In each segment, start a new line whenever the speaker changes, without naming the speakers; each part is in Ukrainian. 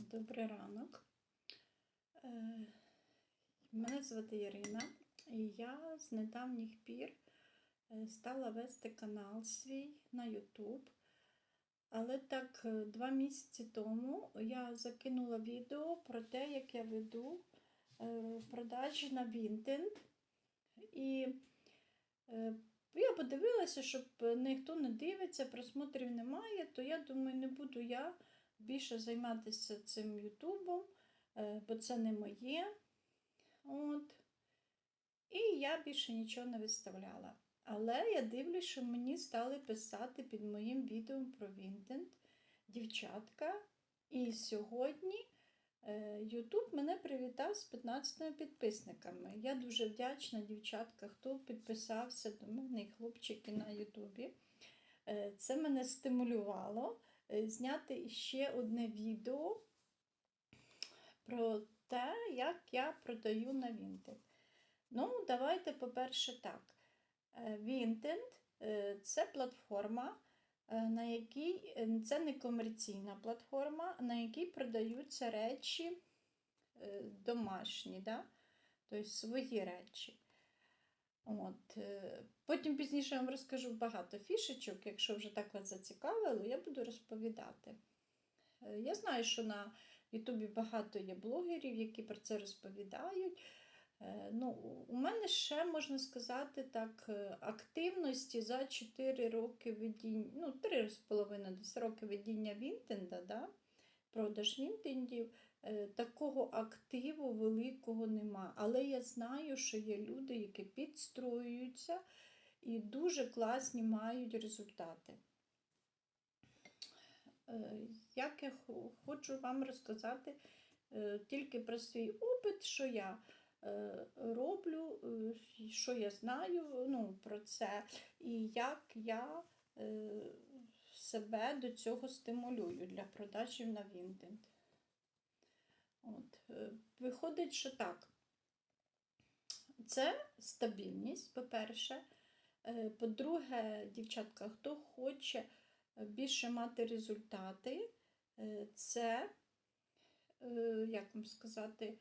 Добрий ранок. Е, Мене звати Ірина, і я з недавніх пір е, стала вести канал свій на YouTube. Але так, е, два місяці тому я закинула відео про те, як я веду продажі на Vinted. І я подивилася, щоб ніхто не дивиться, просмотрів немає, то я думаю, не буду я більше займатися цим Ютубом, е, бо це не моє. От. І я більше нічого не виставляла. Але я дивлюсь, що мені стали писати під моїм відео про Вінтент дівчатка. І сьогодні е, Ютуб мене привітав з 15 підписниками. Я дуже вдячна дівчатка, хто підписався до мене і хлопчики на Ютубі. Е, Це мене стимулювало е, зняти ще одне відео про те, як я продаю на Vinted. Ну, давайте, по-перше, так. Е, Vinted е, це платформа, е, на якій е, це не комерційна платформа, на якій продаються речі е, домашні, да? тобто свої речі. От. е, Потім пізніше я вам розкажу багато фішечок, якщо вже так вас зацікавило, я буду розповідати. Е, Я знаю, що на Ютубі багато є блогерів, які про це розповідають. Е, Ну, у мене ще, можна сказати, так, активності за 4 роки ведіння, ну, 3,5 десь роки ведіння Вінтенда, да? продаж Вінтендів, такого активу великого нема. Але я знаю, що є люди, які підстроюються і дуже класні мають результати. Е, Як я хочу вам розказати е, тільки про свій опит, що я е, роблю, е, що я знаю ну, про це, і як я е, себе до цього стимулюю для продажів на Vinted. От. е, Виходить, що так. Це стабільність, по-перше. Е, По-друге, дівчатка, хто хоче більше мати результати, е, це, як вам сказати,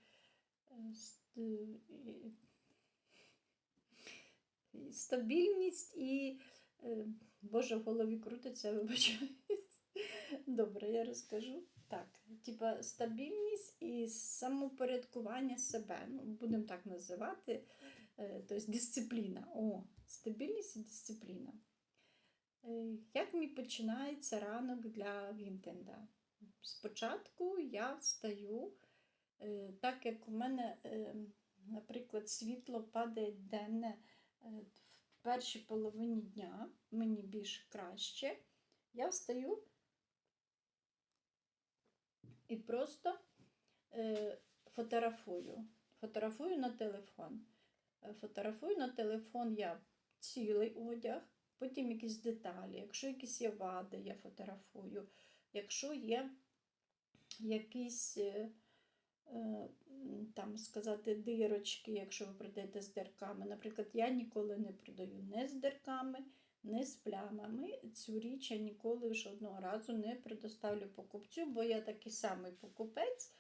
стабільність і, Боже, в голові крутиться, вибачаюсь. Добре, я розкажу. Так, типа стабільність і самопорядкування себе, ну, будемо так називати, е, тобто дисципліна. О, стабільність і дисципліна. Е, Як мій починається ранок для Вінтенда? Спочатку я встаю, е, так як у мене, наприклад, світло падає денне в першій половині дня, мені більш краще, я встаю і просто е, фотографую. Фотографую на телефон. Е, Фотографую на телефон я цілий одяг, потім якісь деталі. Якщо якісь є вади, я фотографую. Якщо є якісь е, е, там сказати дирочки, якщо ви продаєте з дирками. Наприклад, я ніколи не продаю не з дирками, не з плямами. Цю річ я ніколи жодного разу не предоставлю покупцю, бо я такий самий покупець,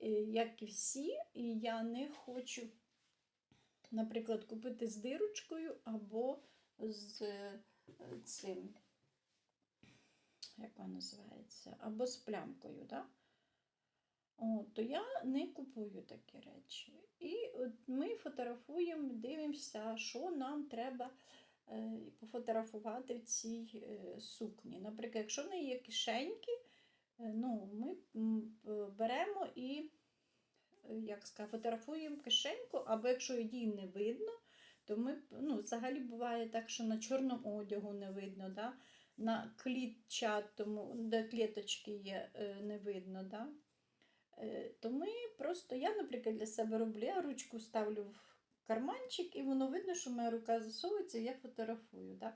е, як і всі, і я не хочу, наприклад, купити з дирочкою або з е, цим, як вона називається, або з плямкою. Да? О, то я не купую такі речі. І от ми фотографуємо, дивимося, що нам треба е, пофотографувати в цій е, сукні. Наприклад, якщо в неї є кишеньки, е, ну, ми беремо і як сказати, фотографуємо кишеньку, або якщо її не видно, то ми ну, взагалі буває так, що на чорному одягу не видно, да? на клітчатому, де кліточки є, не видно. Да? То ми просто, я, наприклад, для себе роблю, я ручку ставлю в карманчик, і воно видно, що моя рука засовується, і я фотографую. Да?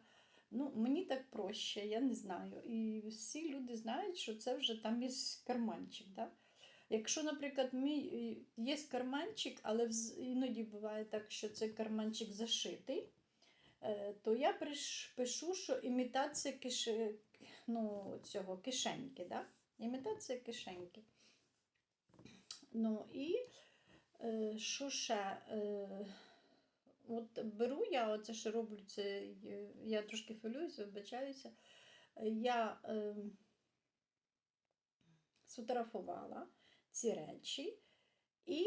Ну, мені так проще, я не знаю. І всі люди знають, що це вже там є карманчик. Да? Якщо, наприклад, мій е, є карманчик, але іноді буває так, що цей карманчик зашитий, е, то я пишу, що імітація киш... ну, цього кишеньки. Да? Імітація кишеньки. Ну і що ще? Е, от беру я, оце що роблю, це е, я трошки хвилююся, вибачаюся. Е, Я е, сфотографувала ці речі, і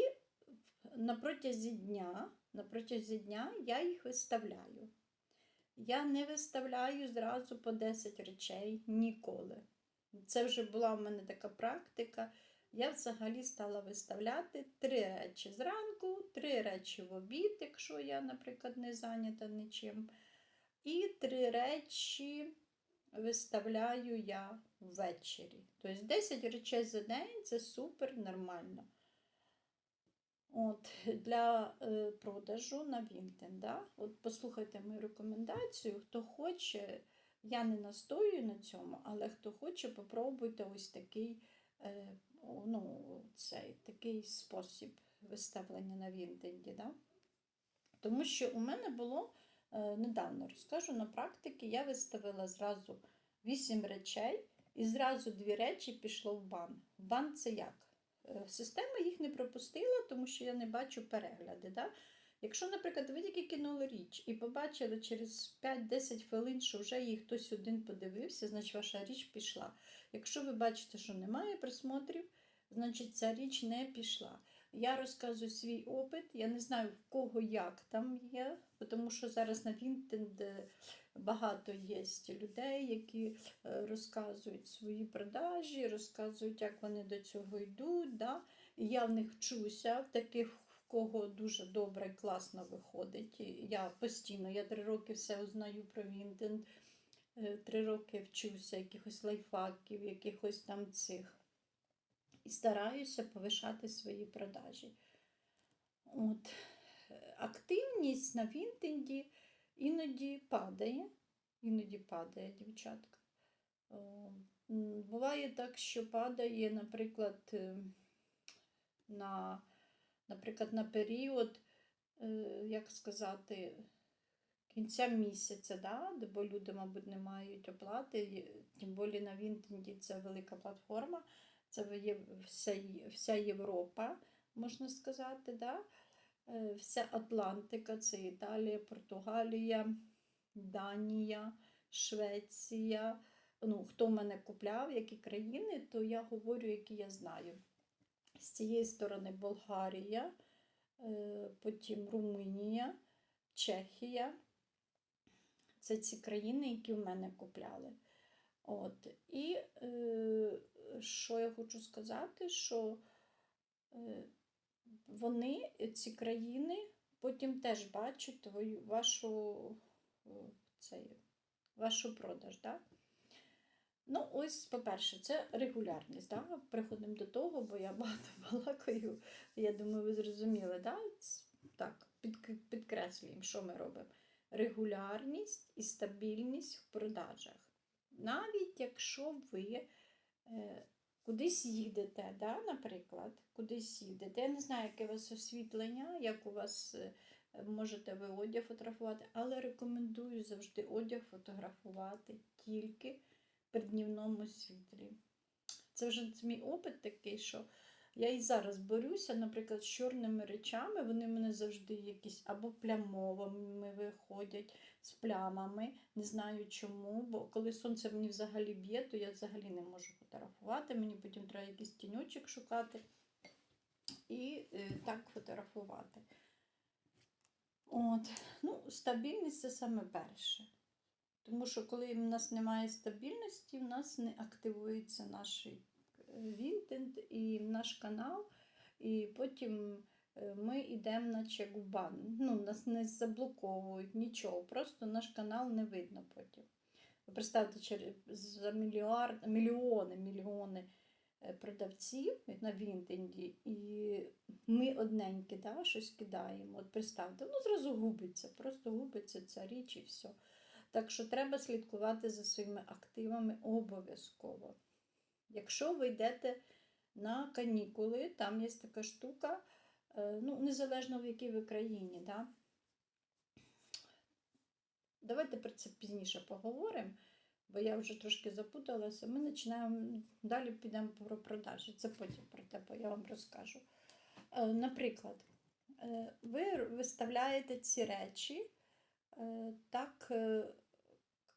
на протязі дня, на протязі дня я їх виставляю. Я не виставляю зразу по 10 речей ніколи. Це вже була в мене така практика. Я взагалі стала виставляти три речі зранку, три речі в обід, якщо я, наприклад, не зайнята нічим. І три речі виставляю я ввечері. Тобто 10 речей за день це супер нормально. От, Для е, продажу на Vinted. Да? От Послухайте мою рекомендацію. Хто хоче, я не настою на цьому, але хто хоче, попробуйте ось такий, е, ну, цей, такий спосіб виставлення на Вінденді. Да? Тому що у мене було е, недавно розкажу на практиці, я виставила зразу 8 речей, і зразу дві речі пішло в бан. Бан це як? Е, Система їх не пропустила, тому що я не бачу перегляди. Да? Якщо, наприклад, ви тільки кинули річ і побачили через 5-10 хвилин, що вже її хтось один подивився, значить ваша річ пішла. Якщо ви бачите, що немає просмотрів, значить ця річ не пішла. Я розказую свій опит, я не знаю в кого як там є, тому що зараз на Vinted багато є людей, які е, розказують свої продажі, розказують, як вони до цього йдуть. Да? І я в них вчуся, в таких, кого дуже добре класно виходить. Я постійно, я три роки все узнаю про Vinted, е, три роки вчуся якихось лайфхаків, якихось там цих. І стараюся повишати свої продажі. От. Активність на Вінтенді іноді падає, іноді падає дівчатка. Буває так, що падає, наприклад, е, на, наприклад, на період, е, як сказати, кінця місяця, да? бо люди, мабуть, не мають оплати, тим більше на Вінтенді це велика платформа, це є вся, вся Європа, можна сказати. Да? Е, Вся Атлантика, це Італія, Португалія, Данія, Швеція. Ну, хто мене купляв, які країни, то я говорю, які я знаю. З цієї сторони Болгарія, е, потім Румунія, Чехія. Це ці країни, які в мене купляли. От. І е, що я хочу сказати, що е, вони, ці країни, потім теж бачать твою, вашу, е, цей, вашу продаж. Да? Ну, ось, по-перше, це регулярність. Да? Приходимо до того, бо я багато балакаю. Я думаю, ви зрозуміли, да? Так, під, підкреслюємо, що ми робимо. Регулярність і стабільність в продажах. Навіть якщо ви е, кудись їдете, да, наприклад, кудись їдете. Я не знаю, яке у вас освітлення, як у вас е, можете ви одяг фотографувати, але рекомендую завжди одяг фотографувати тільки при днівному світлі. Це вже мій опит такий, що я і зараз борюся, наприклад, з чорними речами, вони в мене завжди якісь або плямовими виходять, з плямами. Не знаю чому, бо коли сонце мені взагалі б'є, то я взагалі не можу фотографувати. Мені потім треба якийсь тіньочок шукати і е, так фотографувати. От. Ну, стабільність це саме перше. Тому що коли в нас немає стабільності, в нас не активується наш Вінтенд і наш канал, і потім е, ми йдемо в бан. Ну, нас не заблоковують нічого, просто наш канал не видно потім. Ви представте, за мільярд, мільйони, мільйони е, продавців на Вінтенді, і ми одненькі да, щось кидаємо. От представте, ну зразу губиться, просто губиться ця річ і все. Так що треба слідкувати за своїми активами обов'язково. Якщо ви йдете на канікули, там є така штука, е, ну, незалежно в якій ви країні. Да? Давайте про це пізніше поговоримо. бо я вже трошки запуталася. Ми починаємо далі підемо про продажі. Це потім про те, бо я вам розкажу. Е, Наприклад, е, ви виставляєте ці речі так е,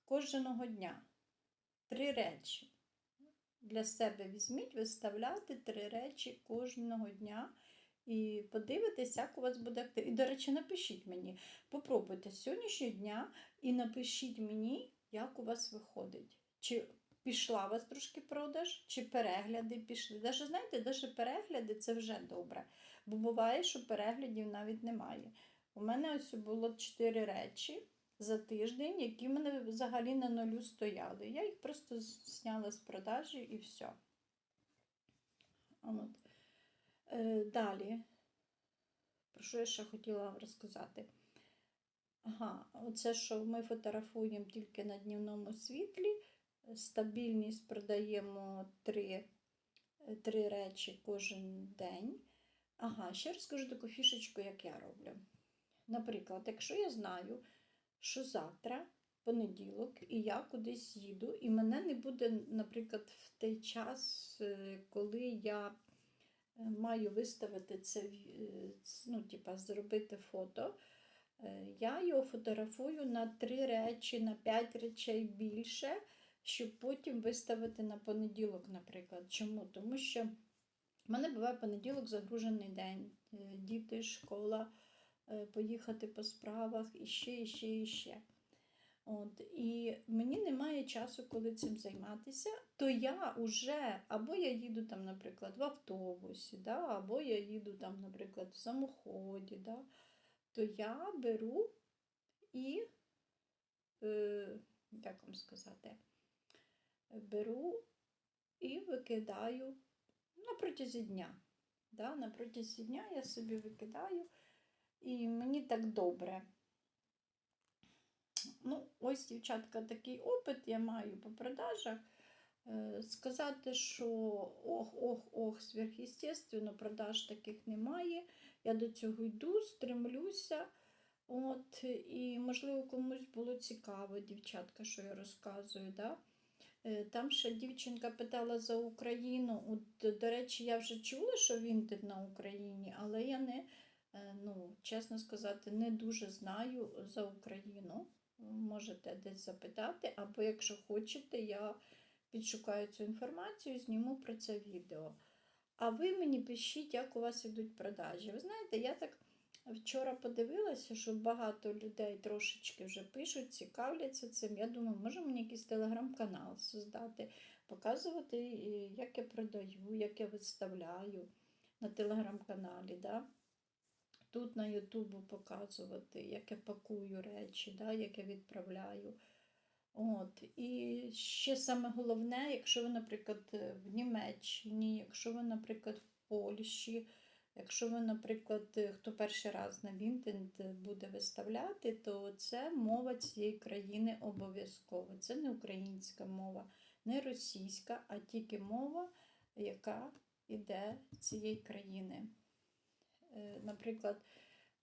кожного дня. Три речі. Для себе візьміть, виставляти три речі кожного дня. І подивитесь, як у вас буде актив. І, до речі, напишіть мені, попробуйте сьогоднішнього дня і напишіть мені, як у вас виходить. Чи пішла у вас трошки продаж, чи перегляди пішли. Даже, знаєте, навіть перегляди це вже добре. Бо буває, що переглядів навіть немає. У мене ось було чотири речі за тиждень, які в мене взагалі на нулю стояли. Я їх просто зняла з продажі і все. От. Е, Далі, про що я ще хотіла вам розказати? Ага, оце, що ми фотографуємо тільки на днівному світлі, стабільність продаємо три, три речі кожен день. Ага, ще розкажу таку фішечку, як я роблю. Наприклад, якщо я знаю, що завтра понеділок, і я кудись їду, і мене не буде, наприклад, в той час, е, коли я е, маю виставити це, е, ну, типа, зробити фото. Я його фотографую на три речі, на п'ять речей більше, щоб потім виставити на понеділок, наприклад. Чому? Тому що в мене буває понеділок загружений день, діти, школа, поїхати по справах і ще, і ще, і ще. От, і мені немає часу, коли цим займатися, то я вже або я їду там, наприклад, в автобусі, да, або я їду там, наприклад, в самоході, да, то я беру і, е, як вам сказати, беру і викидаю на протязі дня. Да, на протязі дня я собі викидаю, і мені так добре. Ну, ось, дівчатка, такий опит я маю по продажах. Е, Сказати, що ох, ох, ох, сверхъестественно, продаж таких немає. Я до цього йду, стремлюся. От, і, можливо, комусь було цікаво, дівчатка, що я розказую. Да? Е, Там ще дівчинка питала за Україну. От, до речі, я вже чула, що Вінтед на Україні, але я не, ну, чесно сказати, не дуже знаю за Україну. Можете десь запитати, або якщо хочете, я підшукаю цю інформацію, зніму про це відео. А ви мені пишіть, як у вас йдуть продажі. Ви знаєте, я так вчора подивилася, що багато людей трошечки вже пишуть, цікавляться цим. Я думаю, може мені якийсь телеграм-канал создати, показувати, е, як я продаю, як я виставляю на телеграм-каналі. Да? Тут на Ютубу показувати, як я пакую речі, да, як я відправляю. От. І ще саме головне, якщо ви, наприклад, в Німеччині, якщо ви, наприклад, в Польщі, якщо ви, наприклад, хто перший раз на Вінтенд буде виставляти, то це мова цієї країни обов'язково. Це не українська мова, не російська, а тільки мова, яка йде з цієї країни. Е, Наприклад,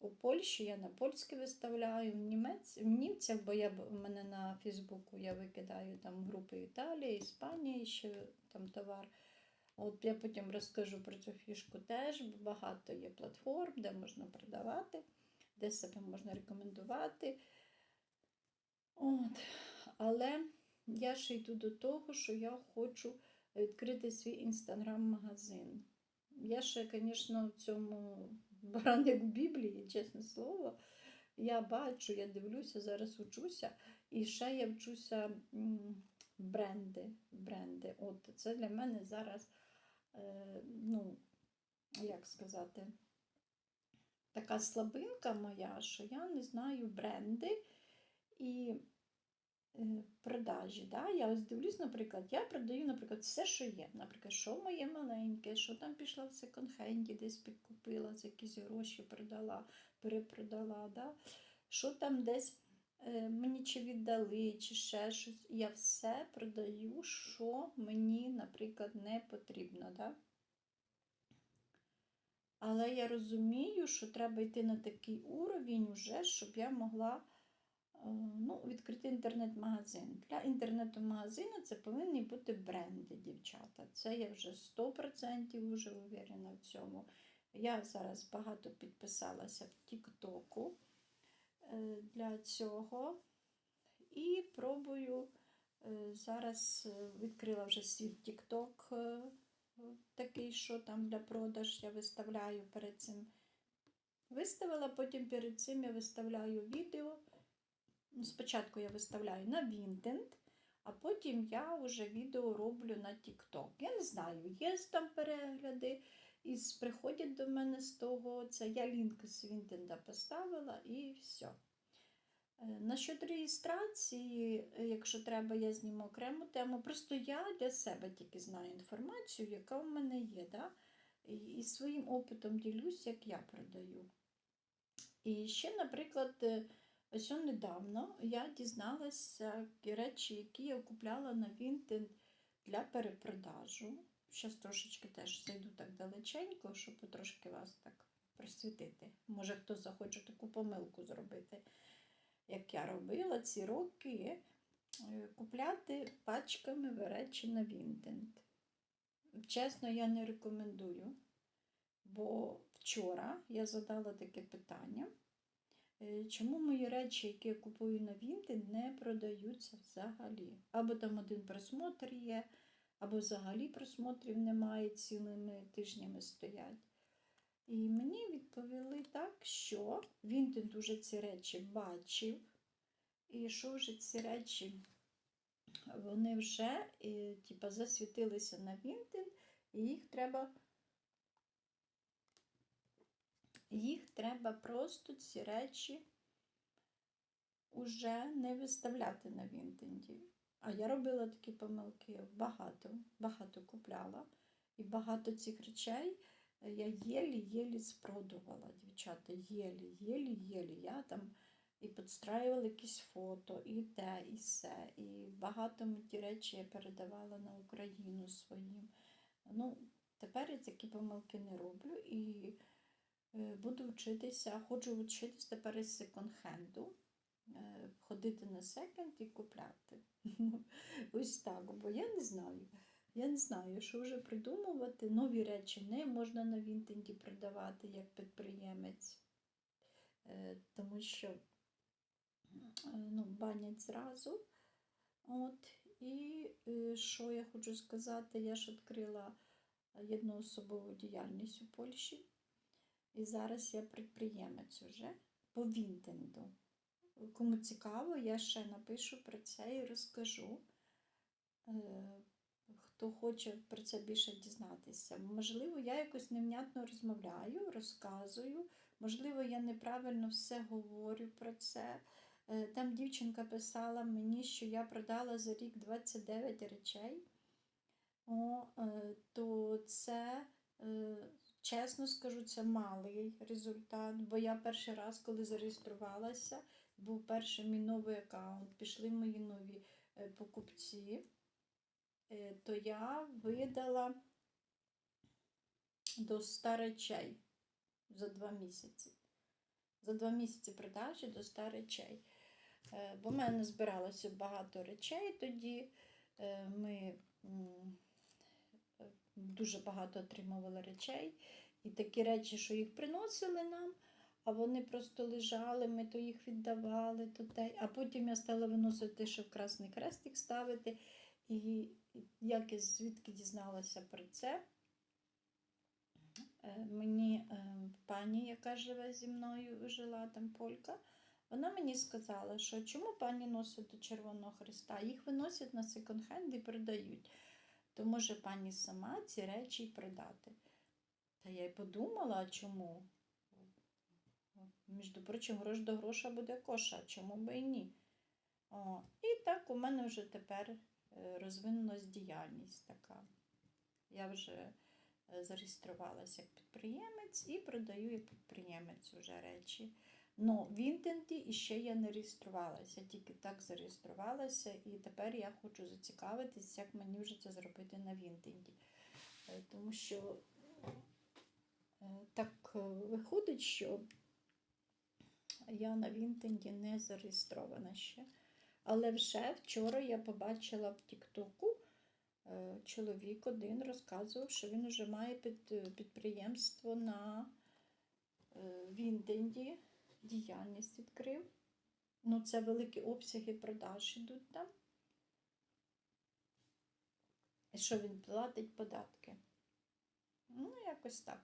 у Польщі я на польське виставляю, в, німець, в німцях, бо я в мене на Фейсбуку я викидаю там групи Італія, Іспанія, ще там товар. От я потім розкажу про цю фішку теж. бо Багато є платформ, де можна продавати, де себе можна рекомендувати. От. Але я ще йду до того, що я хочу відкрити свій інстаграм-магазин. Я ще, звісно, в цьому баран як в Біблії, чесне слово. Я бачу, я дивлюся, зараз учуся, і ще я вчуся бренди. бренди. От це для мене зараз, е, ну, як сказати, така слабинка моя, що я не знаю бренди і продажі. Да? Я ось дивлюсь, наприклад, я продаю, наприклад, все, що є. Наприклад, що моє маленьке, що там пішла в секонд-хенді, десь підкупила, за якісь гроші продала, перепродала. Да? Що там десь е, мені чи віддали, чи ще щось. Я все продаю, що мені, наприклад, не потрібно. Да? Але я розумію, що треба йти на такий уровень уже, щоб я могла ну, відкрити інтернет-магазин. Для інтернету-магазину це повинні бути бренди, дівчата. Це я вже 100% вже уверена в цьому. Я зараз багато підписалася в Тіктоку е, для цього. І пробую е, зараз е, відкрила вже свій Тікток е, такий, що там для продаж я виставляю перед цим. Виставила, потім перед цим я виставляю відео. Ну, Спочатку я виставляю на Вінтенд, а потім я вже відео роблю на TikTok. Я не знаю, є там перегляди, і приходять до мене з того. Це я лінк з Вінтенда поставила і все. Насчет реєстрації, е, якщо треба, я зніму окрему тему. Просто я для себе тільки знаю інформацію, яка в мене є. Да? І, і своїм опитом ділюсь, як я продаю. І ще, наприклад, е, ось недавно я дізналася речі, які я купляла на Vinted для перепродажу. Зараз трошечки теж зайду так далеченько, щоб трошки вас так просвітити. Може, хтось захоче таку помилку зробити, як я робила ці роки, е, купляти пачками речі на Vinted. Чесно, я не рекомендую, бо вчора я задала таке питання. Е, Чому мої речі, які я купую на Vinted, не продаються взагалі? Або там один просмотр є, або взагалі просмотрів немає, цілими тижнями стоять. І мені відповіли так, що Vinted уже ці речі бачив, і що вже ці речі вони вже типа, засвітилися на Vinted, і їх треба їх треба просто ці речі уже не виставляти на Вінтенді. А я робила такі помилки багато, багато купляла. І багато цих речей я єлі-єлі спродувала, дівчата, єлі, єлі, єлі. Я там і підстраювала якісь фото, і те, і все. І багато ті речі я передавала на Україну своїм. Ну, тепер я такі помилки не роблю і е, буду вчитися, хочу вчитися тепер із секонд-хенду. е, Ходити на секонд і купляти. Ось так, бо я не знаю. Я не знаю, що вже придумувати. Нові речі не можна на Вінтенді продавати як підприємець, Е, тому що е, ну, банять зразу. От. І е, що я хочу сказати, я ж відкрила єдноособову діяльність у Польщі. І зараз я підприємець уже по Вінтенду. Кому цікаво, я ще напишу про це і розкажу. Е, Хто хоче про це більше дізнатися. Можливо, я якось невнятно розмовляю, розказую. Можливо, я неправильно все говорю про це. Е, Там дівчинка писала мені, що я продала за рік 29 речей. О, е, то це, чесно скажу, це малий результат, бо я перший раз, коли зареєструвалася, був перший мій новий аккаунт, пішли мої нові е, покупці, е, то я видала до 100 речей за два місяці. За два місяці продажі до 100 речей. Е, Бо в мене збиралося багато речей тоді. Ми дуже багато отримували речей. І такі речі, що їх приносили нам, а вони просто лежали, ми то їх віддавали, то те. А потім я стала виносити, щоб красний крестик ставити. І як я звідки дізналася про це, е, мені е, пані, яка живе зі мною, жила там полька, вона мені сказала, що чому пані носить до Червоного Христа? Їх виносять на секонд-хенд і продають. То може пані сама ці речі й продати. Та я й подумала, чому? Між прочим, грош до гроша буде коша, чому би і ні? О, і так у мене вже тепер е, розвинулась діяльність така. Я вже е, зареєструвалася як підприємець і продаю як підприємець вже речі. Ну, в Інтенді іще я не реєструвалася, тільки так зареєструвалася, і тепер я хочу зацікавитись, як мені вже це зробити на Вінтенді. Е, Тому що е, так е, виходить, що я на Вінтенді не зареєстрована ще. Але вже вчора я побачила в Тіктоку, чоловік один розказував, що він вже має під, підприємство на Вінтенді, діяльність відкрив. Ну, це великі обсяги продаж ідуть там. І що він платить податки. Ну, якось так.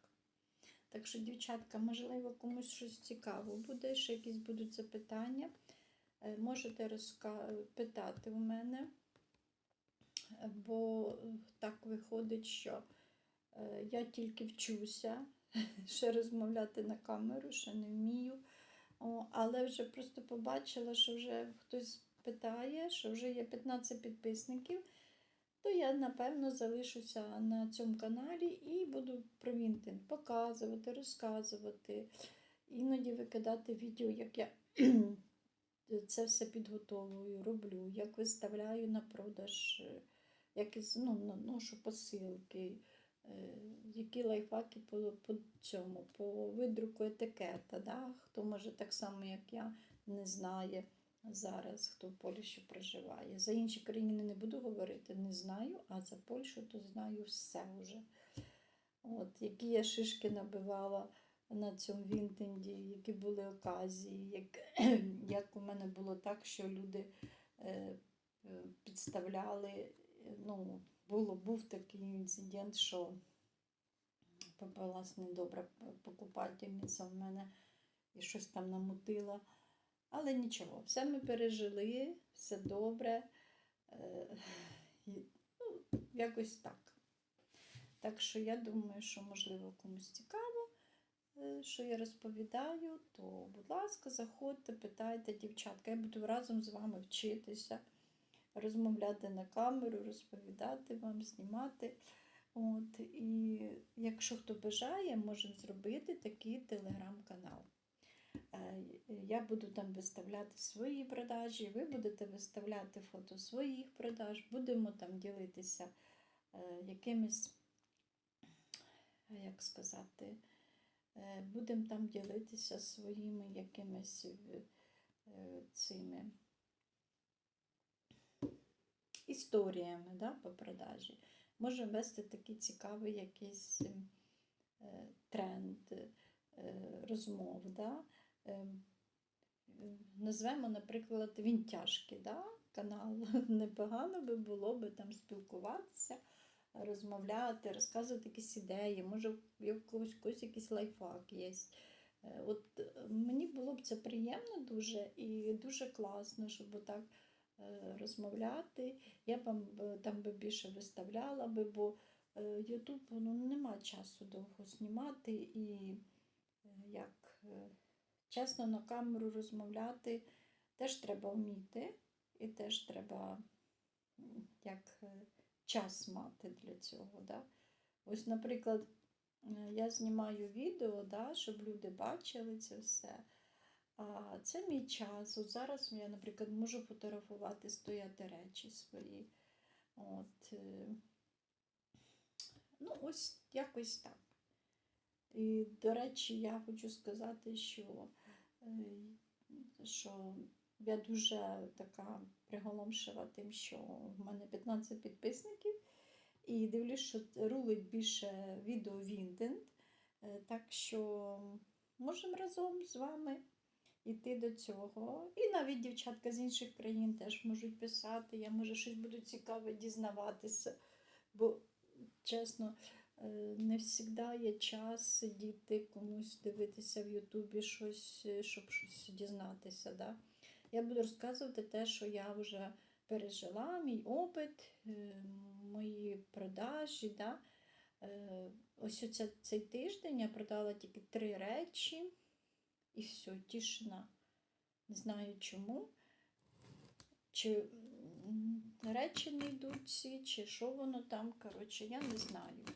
Так що, дівчатка, можливо, комусь щось цікаво буде, ще якісь будуть запитання. Е, Можете розка... питати у мене, бо так виходить, що е, я тільки вчуся ще розмовляти на камеру, ще не вмію. О, але вже просто побачила, що вже хтось питає, що вже є 15 підписників, то я, напевно, залишуся на цьому каналі і буду про Вінтин показувати, розказувати, іноді викидати відео, як я це все підготовую, роблю, як виставляю на продаж, як ну, ношу посилки, які лайфхаки по, по цьому, по видруку етикета. Да? Хто може так само, як я, не знає зараз, хто в Польщі проживає. За інші країни не буду говорити, не знаю, а за Польщу то знаю все вже. От, які я шишки набивала на цьому Вінтенді, які були оказії, як, як у мене було так, що люди е, е, підставляли. е, Ну, було, був такий інцидент, що попалась недобра покупательниця в мене і щось там намутила. Але нічого, все ми пережили, все добре. Е, ну, якось так. Так що я думаю, що можливо комусь цікаво, е, що я розповідаю, то, будь ласка, заходьте, питайте, дівчатка. Я буду разом з вами вчитися, розмовляти на камеру, розповідати вам, знімати. От, і якщо хто бажає, можемо зробити такий телеграм-канал. Е, Я буду там виставляти свої продажі, ви будете виставляти фото своїх продаж, будемо там ділитися е, якимись, як сказати, е, будемо там ділитися своїми якимись цими історіями да, по продажі. Можемо вести такий цікавий якийсь е, тренд е, розмов. Да? Е, Назвемо, наприклад, Вінтяшки, да? канал. Непогано би було би там спілкуватися, розмовляти, розказувати якісь ідеї, може, в когось якийсь лайфхак є. От мені було б це приємно дуже і дуже класно, щоб отак е, розмовляти. Я б вам там би більше виставляла би, бо Ютуб ну, нема часу довго знімати і е, як е, чесно на камеру розмовляти теж треба вміти, і теж треба як е, час мати для цього. Да? Ось, наприклад, е, я знімаю відео, да, щоб люди бачили це все. А це мій час. От зараз я, наприклад, можу фотографувати, стояти речі свої. От, е, ну, ось якось так. І, до речі, я хочу сказати, що, е, що я дуже така приголомшива тим, що в мене 15 підписників. І дивлюсь, що рулить більше відео Віндент. Так що можемо разом з вами йти до цього. І навіть дівчатка з інших країн теж можуть писати. Я може щось буду цікаве дізнаватися. Бо, чесно, е, не завжди є час сидіти комусь дивитися в Ютубі щось, е, щоб щось дізнатися. Да? Я буду розказувати те, що я вже пережила, мій опит, е, мої продажі. Да? Ось оця, цей тиждень я продала тільки три речі, і все, тишина. Не знаю чому. Чи речі не йдуть всі, чи що воно там. Коротше, я не знаю.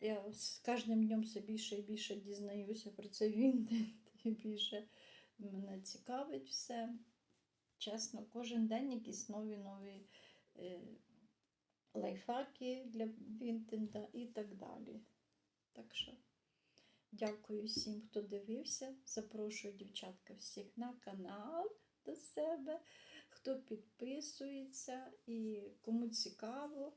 Я з кожним днем все більше і більше дізнаюся про це Вінтент, і більше мене цікавить все. Чесно, кожен день якісь нові нові е, лайфхаки для Вінтенда і так далі. Так що Дякую всім, хто дивився. Запрошую дівчатка всіх на канал до себе, хто підписується і кому цікаво.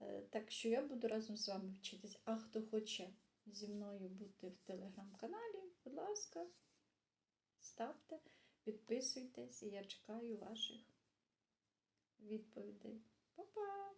Е, Так що я буду разом з вами вчитись. А хто хоче зі мною бути в телеграм-каналі, будь ласка, ставте, підписуйтесь, і я чекаю ваших відповідей. Па-па!